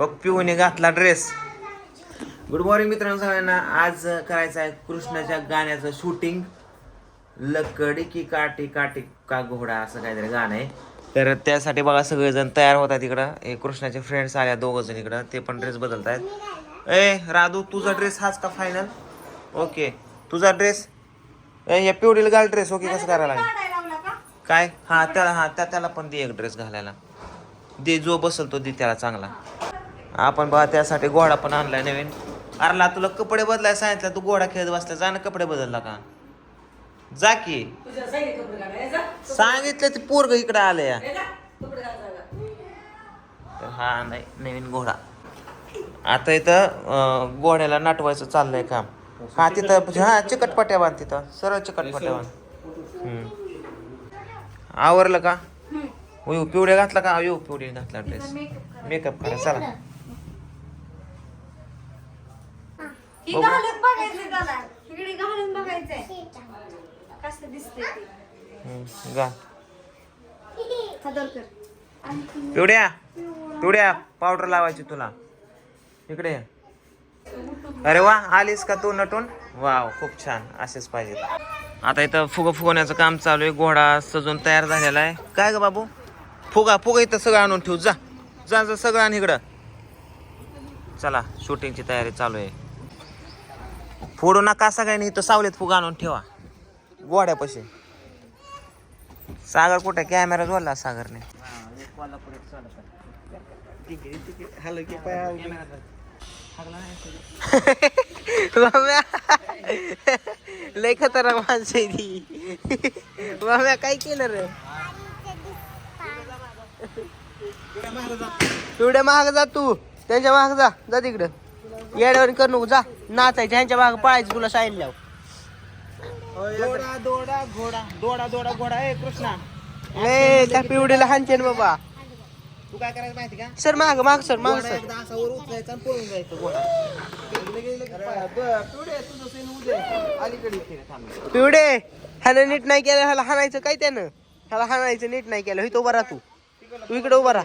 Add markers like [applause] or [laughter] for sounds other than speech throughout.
हो पिऊने घातला dress good morning मित्रांनो सगळ्यांना. आज करायचं आहे कृष्णाच्या गाण्याचं शूटिंग लकडी की काठी काठी का घोडा असं काहीतरी गाणं आहे. तर त्यासाठी बघा सगळेजण तयार होत आहेत इकडं. हे कृष्णाचे फ्रेंड्स आल्या दोघं जण इकडं. ते पण ड्रेस बदलत आहेत ए राधू तुझा ड्रेस हाच का फायनल ओके तुझा ड्रेस ए या पिवडीला घाल ड्रेस ओके कसं करायला लागेल? काय? हा त्याला हा त्या त्याला पण दे एक ड्रेस घालायला. दे जो बसल तो दे त्याला चांगला. आपण बघा त्यासाठी घोडा पण आणलाय नवीन. अरला तुला कपडे बदलाय सांगितलं तू घोडा खेळत बसला जा ना कपडे बदलला का? जा की. सांगितलं ते पोरग इकडे आलं या हा नाही नवीन घोडा. आता इथं घोड्याला नाटवायचं चाललंय काम. हा तिथं हा चिकटपट्या बांध तिथं. सरळ चिकटपट्या बांध. आवरलं का? हो पिवड्या घातला का? येऊ पिवडी घातला ड्रेस मेकअप करा चला. ही घालून बघायचंय त्याला. इकडे घालून बघायचंय. कसं दिसतंय ते. हम्म, घाल सदर कर. पिवड्या पिवड्या पावडर लावायची तुला. इकडे ये. अरे वा आलीस का तू नटून? वाव खूप छान. असेच पाहिजे. आता इथं फुग फुगवण्याचं काम चालू आहे. घोडा सजून तयार झालेला आहे. काय ग बाबू? फुगा फुगा इथं सगळं आणून ठेवू. जा जा जा सगळं आण इकडं. चला शूटिंगची तयारी चालू आहे. फोडू नका सगळ्यांनी इथं सावलीत फुगा आणून ठेवा. गोड्यापाशी. सागर कुठे? कॅमेरा जोडला सागरने. [laughs] लय खतरनाक माणसं ती. काय केलं रे? एवढ्या महाग जा तू. त्यांच्या महाग जा. जा तिकडं. येड्यावर कर नको जा. नाचायचं ह्यांच्या माग पळायचं तुला सांगितलं दोडा दोडा घोडा. दोडा दोडा घोडा. ए कृष्णा. ए त्या पिवडीला हानचेन बाबा. तू काय करायचं माहिती का? सर माग माग सर माग सर. असा वर उचलायचा आणि पळून जायचं घोडा. पिवडे ह्यानं नीट नाही केलं ह्याला हाणायचं काय त्यानं? ह्याला हाणायचं नीट नाही केलं. उभा राहा तू. तू इकडे उभा राहा.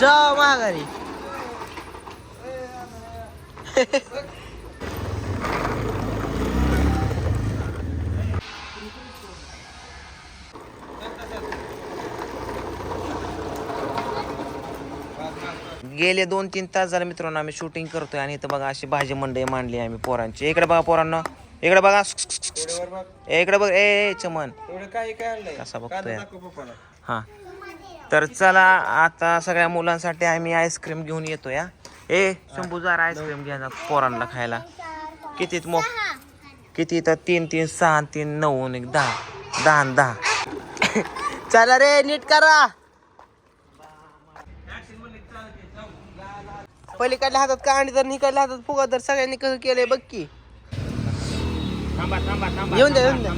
जा माघारी. गेले दोन तीन तास झाले मित्रांनो आम्ही शूटिंग करतोय आणि इथं बघा अशी भाजी मंडई मांडली आम्ही पोरांची. इकडे बघा पोरांना इकडे बघा. ए, इकडे बघ. ए ए, चमन कसा बघतोय? हा. तर चला आता सगळ्या मुलांसाठी आम्ही आईस्क्रीम घेऊन येतो या ए शंभू जरा आईस्क्रीम घ्या पोरांना खायला. किती मग किती तर तीन तीन सहा आणि तीन नऊ आणि एक दहा. दहा आणि दहा. [laughs] चला रे नीट करा. पलीकडल्या हातात कांडी तर निकडल्या हातात फुगा तर सगळ्यांनी कसं केलंय बघ की. येऊन द्या येऊन द्या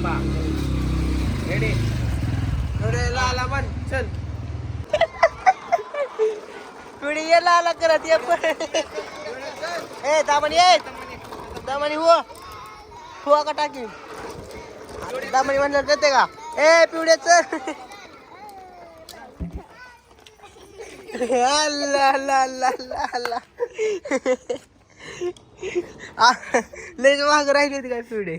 लाला पण चल. पिढी ये लाला करत ये पण. ए दामणी ये दामणी हो हुआ का टाकी? दामणी म्हणलं देते का? ए अल्ला आ, लयच माग राहिली होती. काय पिवडे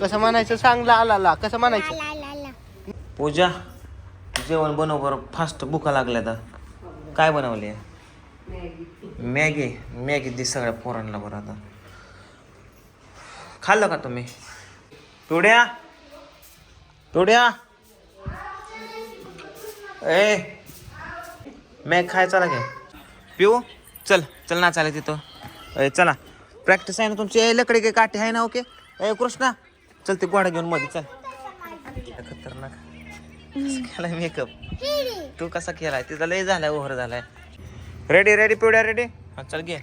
कसं म्हणायचं? सांग ला ला ला कसं म्हणायचं? पूजा जेवण बनव बरं फास्ट भुका लागल्या तर काय बनवले? मॅगी. मॅगी दे सगळ्या पोरांना बरं आता. खाल्लं का तुम्ही? टोड्या टोड्या ए मॅग खाय चला घ्या पिऊ? चल चल ना चालेल तिथं. ए चला. प्रॅक्टिस आहे ना तुमची? ए लकडे काही काठी आहे ना ओके? ए कृष्णा. चल ते गोडा घेऊन मध्ये चल. खतरनाक. केलाय मेकअप तू कसा केलाय तिचा लय झालाय ओव्हर झालाय रेडी रेडी पिवड्या रेडी हा चल घे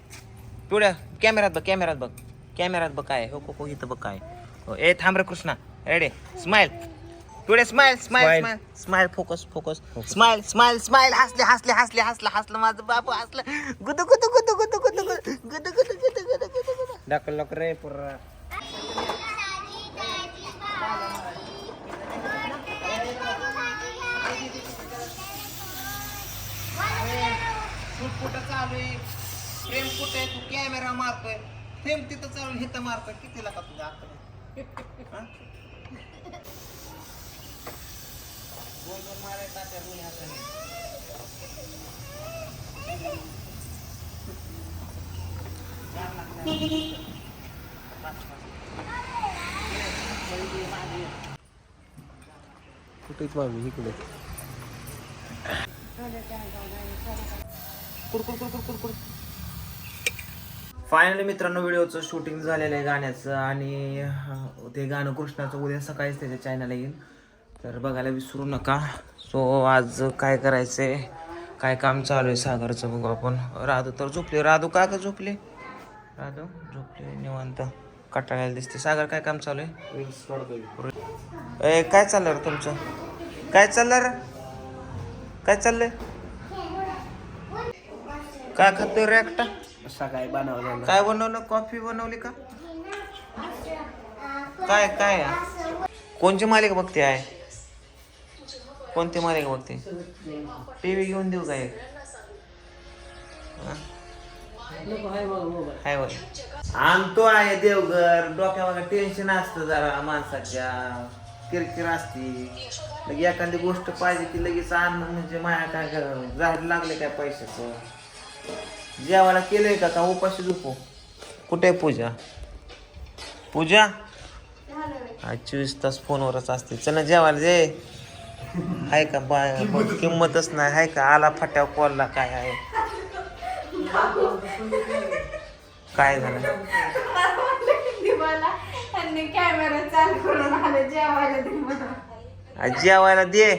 पिवड्या कॅमेरात बघ कॅमेरात बघ कॅमेरात बघ काय हो हो इथं बघ काय हो ए थांब रे Krishna ready smile पिवड्या smile smile smile smile focus focus smile smile smile हसले हसले हसले हसलं हसलं माझं बाबू हसलं गुदू गुदू गुदू गुदू गुदू गुदू गुदू गुदू गुदू गुदू गुदू लॉक रे पुरा शूट कुठं चालू आहे फ्रेम कुठे आहे? तू कॅमेरा मारतोय फ्रेम तिथं चालू हिथं मारतोय किती लागा तुझ्या? हा? मारायचा त्या दोन्ही हाताने कुठेच मामी इकडे फायनली मित्रांनो व्हिडिओचं शूटिंग झालेलं आहे गाण्याचं आणि ते गाणं कृष्णाचं उद्या सकाळीच त्याच्या चॅनल येईल तर बघायला विसरू नका सो आज काय करायचंय काय काम चालू आहे सागरचं बघू आपण राधू तर झोपले राधू का का झोपले राधू झोपले निवांत कटाळ्याला दिसते सागर काय काम चालू आहे ए काय चाललं रे तुमचं काय चाललं रे काय चाललंय काय खातोय रे एकटा? सकाळी बनवलेलं काय बनवलं? कॉफी बनवली का? काय काय? कोणची मालिका बघते आहे? कोणती मालिका बघते? टीव्ही घेऊन देऊ का एक? हा? हाय होय आणतो आहे देवघर. डोक्यावर टेन्शन असतं जरा माणसाच्या. किरकिर असती. लगे एखादी गोष्ट पाहिजे की लगेच आणणं म्हणजे माया काय झाड लागले काय पैशाचं? जेवायला केलंय का? का उपाशी झोपू? कुठे आहे पूजा? पूजा? आज चोवीस तास फोनवरच असते. चल ना जेवायला जे आहे का बाय किंमतच नाही आहे का? आला फट्याव कॉलला काय आहे? काय झालं? जेवायला दे मला. आज जेवायला दे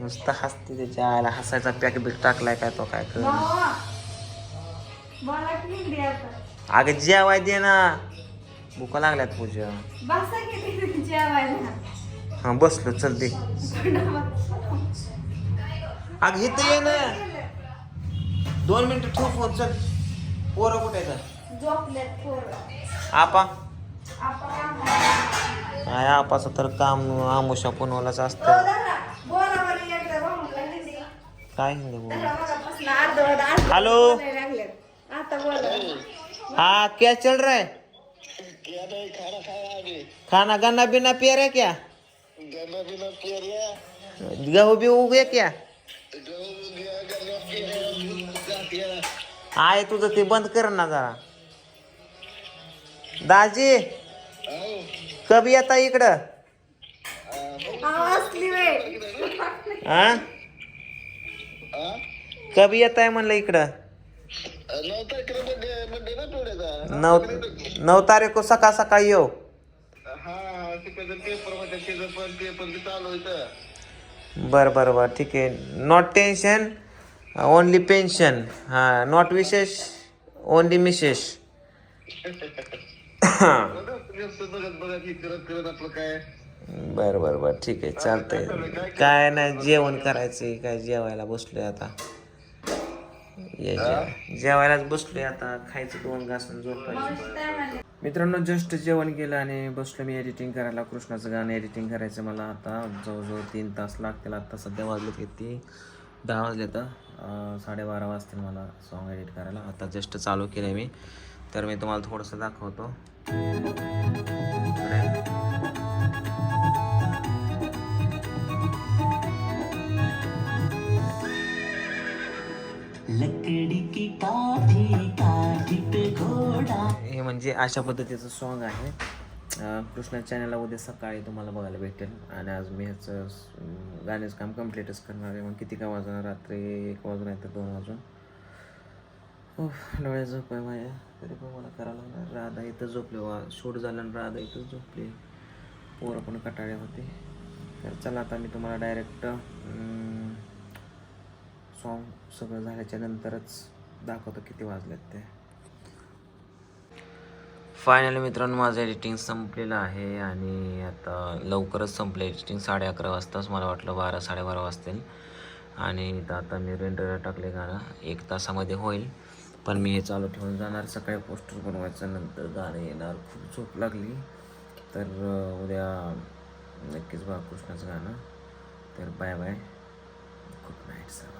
नुसतं हसते त्याच्या आला हसायचा पॅक बिक टाकलाय काय तो काय कर अगं जेवाय दे ना. भुका लागल्यात पूजा. हा बसलो चल दे. अग इथं ये ना. दोन मिनिटं ठेव फोन चल. पोरं कुठे आपा. काय काय आपाचं तर काम आमुषा पुनवालाच असतं. काय हॅलो? हा क्या चल रहा है? क्या खाना खाना गन्ना बिना पिया रहे क्या? गन्ना बिना पिया रहे गेहूँ भी उग गया क्या? आहे तुझं ते बंद कर ना जरा। दाजी कब येता इकडं? हा? कधी येत आहे म्हणलं इकडं? नऊ नऊ तारीख को सकाळ सकाळी येऊ. बर बर बर ठीक आहे. नॉट टेन्शन ओनली पेन्शन हा नॉट विशेष ओनली मिसेस बर बर बर ठीक आहे. चालतंय. काय नाही जेवण करायचं काय जेवायला बसलोय आता. ये जेवायलाच बसलोय आता खायचं दोन घास आणि झोपायचं मित्रांनो जस्ट जेवण केलं आणि बसलो मी एडिटिंग करायला कृष्णाचं गाणं एडिटिंग करायचं मला आता. जवळजवळ तीन तास लागतील आता सध्या वाजले किती दहा वाजले तर अं, साडेबारा वाजतील मला सॉन्ग एडिट करायला. आता जस्ट चालू केलं मी. तर मी तुम्हाला थोडंसं दाखवतो. म्हणजे अशा पद्धतीचं सॉन्ग आहे. कृष्णा चॅनलला उद्या सकाळी तुम्हाला बघायला भेटेल. आणि आज मी ह्याचं गाण्याचं काम कम्प्लीटच करणार आहे. मग किती का वाजणार? रात्री एक वाजून आहे तर दोन वाजून. उफ, डोळ्या झोप आहे माझ्या तरी पण मला करावं लागणार. राधा इथं झोपले. वा शूट झालं आणि राधा इथं झोपली. पोरं पण कटाळे होते. तर चला आता मी तुम्हाला डायरेक्ट सॉन्ग सगळं झाल्याच्या नंतरच दाखवतो किती वाजलेत ते. फायनली मित्रांनो माझं एडिटिंग संपलेलं आहे आणि आता लवकरच संपलं एडिटिंग साडे अकरा वाजताच मला वाटलं बारा साडेबारा वाजतील. आणि आता मी रेंडरला टाकले गाणं. एक तासामध्ये होईल. पण मी हे चालू ठेवून जाणार. सकाळी पोस्टर बनवायचं नंतर गाणं येणार. खूप झोप लागली. तर उद्या नक्कीच बाळकृष्णाचं गाणं. तर bye bye good night sir